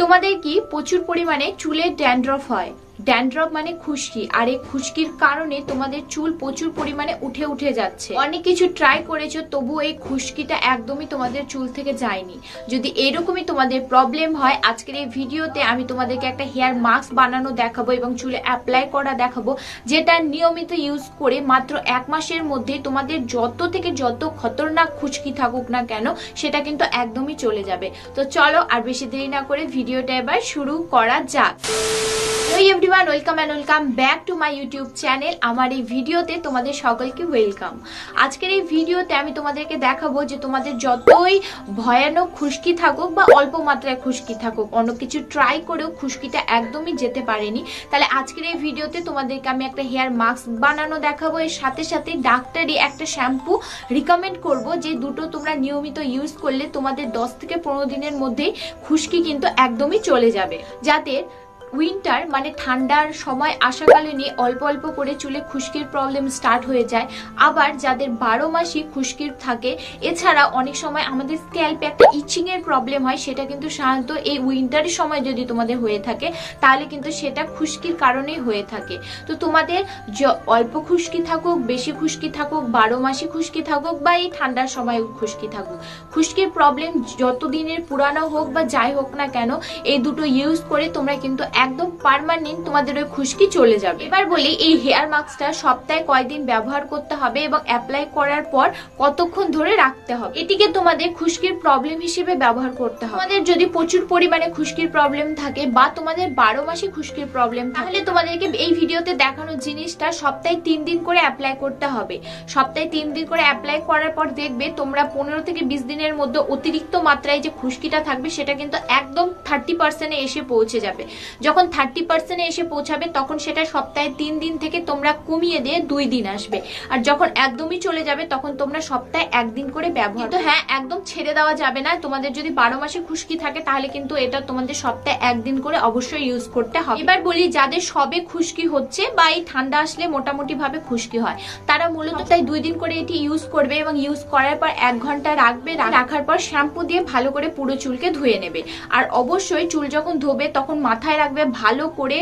তোমাদের কি প্রচুর পরিমাণে চুলের ড্যান্ড্রফ হয়? ড্যান্ড্রফ মানে খুশকি, আর এই খুশকির কারণে তোমাদের চুল প্রচুর পরিমাণে উঠে উঠে যাচ্ছে। অনেক কিছু ট্রাই করেছ তবু এই খুশকিটা একদমই তোমাদের চুল থেকে যায়নি। যদি এরকমই তোমাদের প্রবলেম হয়, আজকের এই ভিডিওতে আমি তোমাদেরকে একটা হেয়ার মাস্ক বানানো দেখাবো এবং চুলে অ্যাপ্লাই করা দেখাবো, যেটা নিয়মিত ইউজ করে মাত্র এক মাসের মধ্যে তোমাদের যত থেকে যত খতরনাক খুশকি থাকুক না কেন, সেটা কিন্তু একদমই চলে যাবে। তো চলো আর বেশি দেরি না করে ভিডিওটা এবার শুরু করা যাক। Hello everyone welcome and welcome back to my YouTube channel আমার এই ভিডিওতে তোমাদের সকলকে ওয়েলকাম আজকের এই ভিডিওতে আমি তোমাদেরকে দেখাবো যে তোমাদের যতই ভয়ানক খুশকি থাকুক বা অল্প মাত্রায় খুশকি থাকুক, অন্য কিছু ট্রাই করেও খুশকিটা একদমই যেতে পারেনি। তাহলে আজকের এই ভিডিওতে তোমাদেরকে আমি একটা হেয়ার মাস্ক বানানো দেখাবো। এর সাথে সাথে ডাক্তারি একটা শ্যাম্পু রিকমেন্ড করব যে দুটো তোমরা নিয়মিত ইউজ করলে তোমাদের দশ থেকে পনেরো দিনের মধ্যেই খুশকি কিন্তু একদমই চলে যাবে। যাদের উইন্টার মানে ঠান্ডার সময় আসাকালীনই অল্প অল্প করে চুলে খুশকির প্রবলেম স্টার্ট হয়ে যায়। আবার যাদের বারো মাসই খুশকির থাকে, এছাড়া অনেক সময় আমাদের স্ক্যাল্পে একটা ইচিংয়ের প্রবলেম হয়, সেটা কিন্তু সাধারণত এই উইন্টারের সময় যদি তোমাদের হয়ে থাকে, তাহলে কিন্তু সেটা খুশকির কারণেই হয়ে থাকে। তো তোমাদের অল্প খুশকি থাকুক, বেশি খুশকি থাকুক, বারো মাসে খুশকি থাকুক বা এই ঠান্ডার সময় খুশকি থাকুক। খুশকির প্রবলেম যত দিনের পুরানো হোক বা যাই হোক না কেন, এই দুটো ইউজ করে তোমরা কিন্তু একদম পার্মানেন্ট তোমাদের ওই খুশকি চলে যাবে। এবার বলি, এই হেয়ার মাস্কটা সপ্তাহে কয়দিন ব্যবহার করতে হবে এবং অ্যাপ্লাই করার পর কতক্ষণ ধরে রাখতে হবে? এটিকে তোমাদের খুশকির প্রবলেম হিসেবে ব্যবহার করতে হবে। তোমাদের যদি প্রচুর পরিমাণে খুশকির প্রবলেম থাকে বা তোমাদের বারো মাসে খুশকির প্রবলেম তাহলে তোমাদেরকে এই ভিডিওতে দেখানো জিনিসটা সপ্তাহে তিন দিন করে অ্যাপ্লাই করতে হবে। সপ্তাহে তিন দিন করে অ্যাপ্লাই করার পর দেখবে তোমরা পনেরো থেকে বিশ দিনের মধ্যে অতিরিক্ত মাত্রায় যে খুশকিটা থাকবে, সেটা কিন্তু একদম থার্টি পার্সেন্টে এসে পৌঁছে যাবে। যখন থার্টি পার্সেন্টে এসে পৌঁছাবে তখন সেটা সপ্তাহে তিন দিন থেকে তোমরা কমিয়ে দিয়ে দুই দিন আসবে। আর যখন একদমই চলে যাবে তখন তোমরা সপ্তাহে একদিন করে ব্যবহার কিন্তু হ্যাঁ একদম ছেড়ে দেওয়া যাবে না। তোমাদের যদি বারো মাসে খুশকি থাকে তাহলে কিন্তু এটা তোমাদের সপ্তাহে একদিন করে অবশ্যই ইউজ করতে হবে। এবার বলি যাদের সবে খুশকি হচ্ছে বা এই ঠান্ডা আসলে মোটামুটি ভাবে খুশকি হয় তারা মূলত তাই দুই দিন করে এটি ইউজ করবে এবং ইউজ করার পর এক ঘণ্টা রাখবে রাখার পর শ্যাম্পু দিয়ে ভালো করে পুরো চুলকে ধুয়ে নেবে। আর অবশ্যই চুল যখন ধোবে তখন মাথায় রাখবে ভালো করে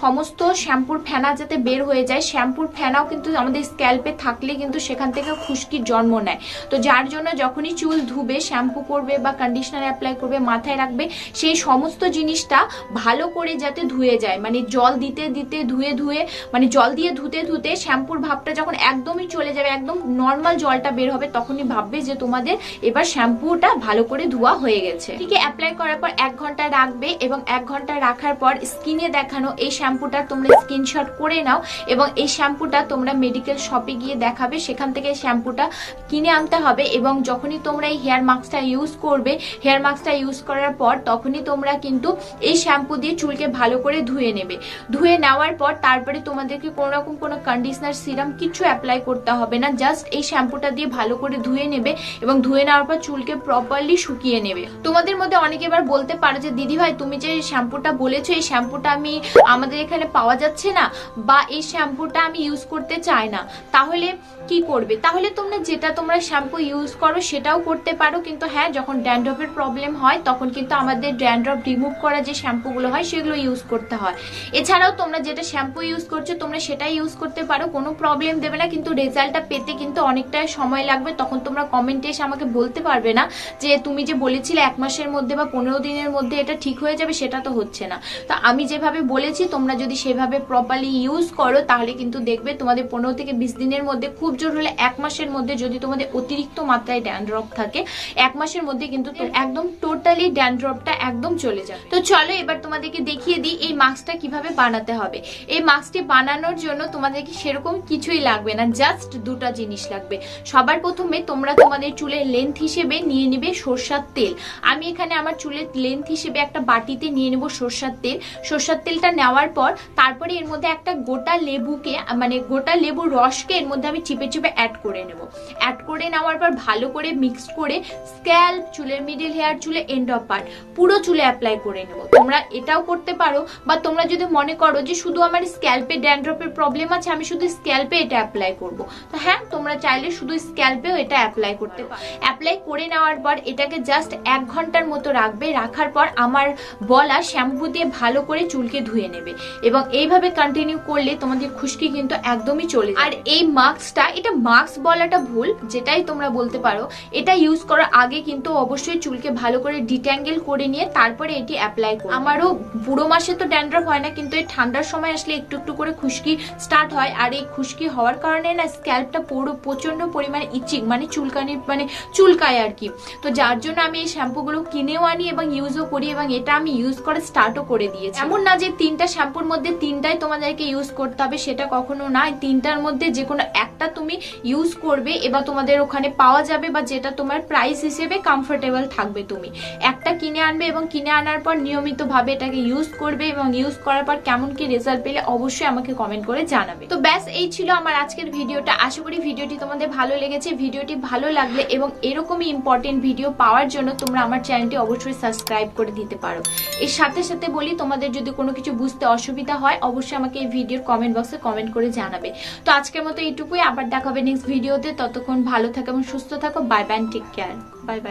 সমস্ত শ্যাম্পুর ফেনা যাতে বের হয়ে যায়, শ্যাম্পুর ফেনাও কিন্তু আমাদের স্ক্যাল্পে থাকলে কিন্তু সেখান থেকে খুশকির জন্ম নেয়। তো যার জন্য যখনই চুল ধুবে, শ্যাম্পু করবে বা কন্ডিশনার অ্যাপ্লাই করবে, মাথায় রাখবে, সেই সমস্ত জিনিসটা ভালো করে যাতে ধুয়ে যায়। মানে জল দিতে দিতে, ধুয়ে ধুয়ে মানে জল দিয়ে ধুতে ধুতে শ্যাম্পুর ভাবটা যখন একদমই চলে যাবে, একদম নর্মাল জলটা বের হবে, তখনই ভাববে যে তোমাদের এবার শ্যাম্পুটা ভালো করে ধোয়া হয়ে গেছে। ঠিক অ্যাপ্লাই করার পর এক ঘণ্টা রাখবে এবং এক ঘণ্টা রাখার পর স্কিনে দেখানো এই শ্যাম্পুটা তোমরা স্ক্রিনশট করে নাও এবং এই শ্যাম্পুটা তোমরা মেডিকেল শপে গিয়ে দেখাবে। সেখান থেকে শ্যাম্পুটা কিনে আনতে হবে এবং যখনই তোমরা এই হেয়ার মাস্কটা ইউজ করবে, হেয়ার মাস্কটা ইউজ করার পর তখনই তোমরা কিন্তু এই শ্যাম্পু দিয়ে চুলকে ভালো করে ধুয়ে নেবে। ধুয়ে নেওয়ার পর তারপরে তোমাদেরকে কোনো রকম কোনো কন্ডিশনার সিরাম কিছু অ্যাপ্লাই করতে হবে না। জাস্ট এই শ্যাম্পুটা দিয়ে ভালো করে ধুয়ে নেবে এবং ধুয়ে নেওয়ার পর চুলকে প্রপারলি শুকিয়ে নেবে। তোমাদের মধ্যে অনেকে এবার বলতে পারো যে দিদি ভাই তুমি যে শ্যাম্পুটা বলেছ এই শ্যাম্পুটা আমি, আমাদের এখানে পাওয়া যাচ্ছে না বা এই শ্যাম্পুটা আমি ইউজ করতে চাই না। তাহলে কি করবে? তাহলে তোমরা যেটা তোমরা শ্যাম্পু ইউজ করো সেটাও করতে পারো। কিন্তু হ্যাঁ যখন ড্যান্ড্রফের প্রবলেম হয়, তখন কিন্তু আমাদের ড্যান্ড্রফ রিমুভ করা যে শ্যাম্পুগুলো হয়, সেগুলো ইউজ করতে হয়। এছাড়াও তোমরা যেটা শ্যাম্পু ইউজ করছ, তোমরা সেটাই ইউজ করতে পারো, কোনো প্রবলেম দেবে না। কিন্তু রেজাল্টটা পেতে কিন্তু অনেকটাই সময় লাগবে। তখন তোমরা কমেন্টে এসে আমাকে বলতে পারবে না যে, তুমি যে বলেছিলে এক মাসের মধ্যে বা পনেরো দিনের মধ্যে এটা ঠিক হয়ে যাবে, সেটা তো হচ্ছে না। তো আমি যেভাবে বলেছি, তোমরা যদি সেভাবে প্রপারলি ইউজ করো, তাহলে কিন্তু দেখবে তোমাদের পনেরো থেকে বিশ দিনের মধ্যে খুব জোর হলে এক মাসের মধ্যে যদি তোমাদের অতিরিক্ত মাত্রায় ড্যান্ড্রপ থাকে, এক মাসের মধ্যে কিন্তু একদম টোটালি ড্যান্ড্রপটা একদম চলে যাবে। তো চলো এবার তোমাদেরকে দেখিয়ে দিই এই মাস্কটা কীভাবে বানাতে হবে। এই মাস্কটি বানানোর জন্য তোমাদেরকে সেরকম কিছুই লাগবে না জাস্ট দুটো জিনিস লাগবে। সবার প্রথমে তোমরা তোমাদের চুলের লেন্থ হিসেবে নিয়ে নিবে সর্ষার তেল। আমি এখানে আমার চুলের লেন্থ হিসেবে একটা বাটিতে নিয়ে নেব সর্ষার তেল। তেল, সর্ষের তেলটা নেওয়ার পর তারপরে এর মধ্যে একটা গোটা লেবুকে মানে গোটা লেবুর রসকে এর মধ্যে আমি চিপে চিপে অ্যাড করে নেব। অ্যাড করে নেওয়ার পর ভালো করে মিক্স করে স্ক্যাল্প চুলের মিডিল হেয়ার চুলে এন্ড অফ পার্ট পুরো চুলে অ্যাপ্লাই করে নেব। তোমরা এটাও করতে পারো বা তোমরা যদি মনে করো যে শুধু আমার স্ক্যাল্পে ড্যান্ড্রপের প্রবলেম আছে, আমি শুধু স্ক্যাল্পে এটা অ্যাপ্লাই করব। তো হ্যাঁ তোমরা চাইলে শুধু স্ক্যাল্পেও এটা অ্যাপ্লাই করতে পারো। অ্যাপ্লাই করে নেওয়ার পর এটাকে জাস্ট এক ঘণ্টার মতো রাখবে। রাখার পর আমার বলা শ্যাম্পু দিয়ে ভালো করে চুলকে ধুয়ে নেবে। এবং এইভাবে কন্টিনিউ করলে তোমাদের খুশকি কিন্তু একদমই চলে আর এই মাস্কটা এটা মাস্ক বলাটা ভুল, যেটাই তোমরা বলতে পারো, এটা ইউজ করার আগে কিন্তু অবশ্যই চুলকে ভালো করে ডিট্যাঙ্গেল করে নিয়ে তারপরে এটি অ্যাপ্লাই করো আমারও বুড়ো মাসে তো ড্যান্ড্রফ হয় না, কিন্তু এই ঠান্ডার সময় আসলে একটু একটু করে খুশকি স্টার্ট হয়। আর এই খুশকি হওয়ার কারণে না স্ক্যাল্পটা পুরো প্রচণ্ড পরিমাণে ইচিং মানে চুলকানি মানে চুলকায় আর কি। তো যার জন্য আমি এই শ্যাম্পুগুলো কিনেও আনি এবং ইউজও করি এবং এটা আমি ইউজ করা স্টার্টও করে দিয়েছি এমন না যে তিনটা শ্যাম্পুর মধ্যে তিনটাই তোমাদেরকে ইউজ করতে হবে, সেটা কখনো না। তিনটার মধ্যে যে কোনো একটা তুমি ইউজ করবে এবার তোমাদের ওখানে পাওয়া যাবে বা যেটা তোমার প্রাইস হিসেবে কমফোর্টেবল থাকবে তুমি। একটা কিনে আনবে এবং কিনে আনার পর নিয়মিতভাবে এটাকে ইউজ করবে এবং ইউজ করার পর কেমন কি রেজাল্ট পেলে অবশ্যই আমাকে কমেন্ট করে জানাবে। তো ব্যাস, এই ছিল আমার আজকের ভিডিওটা। আশা করি ভিডিওটি তোমাদের ভালো লেগেছে। ভিডিওটি ভালো লাগলে এবং এরকমই ইম্পর্টেন্ট ভিডিও পাওয়ার জন্য তোমরা আমার চ্যানেলটি অবশ্যই সাবস্ক্রাইব করে দিতে পারো। এর সাথে সাথে বলি তোমাদের যদি কোনো কিছু বুঝতে অসুবিধা হয়, অবশ্যই আমাকে এই ভিডিওর কমেন্ট বক্সে কমেন্ট করে জানাবে। তো আজকের মতো এইটুকুই, আবার দেখাবে নেক্সট ভিডিওতে ততক্ষণ ভালো থাকো এবং সুস্থ থাকো। Bye bye take care bye bye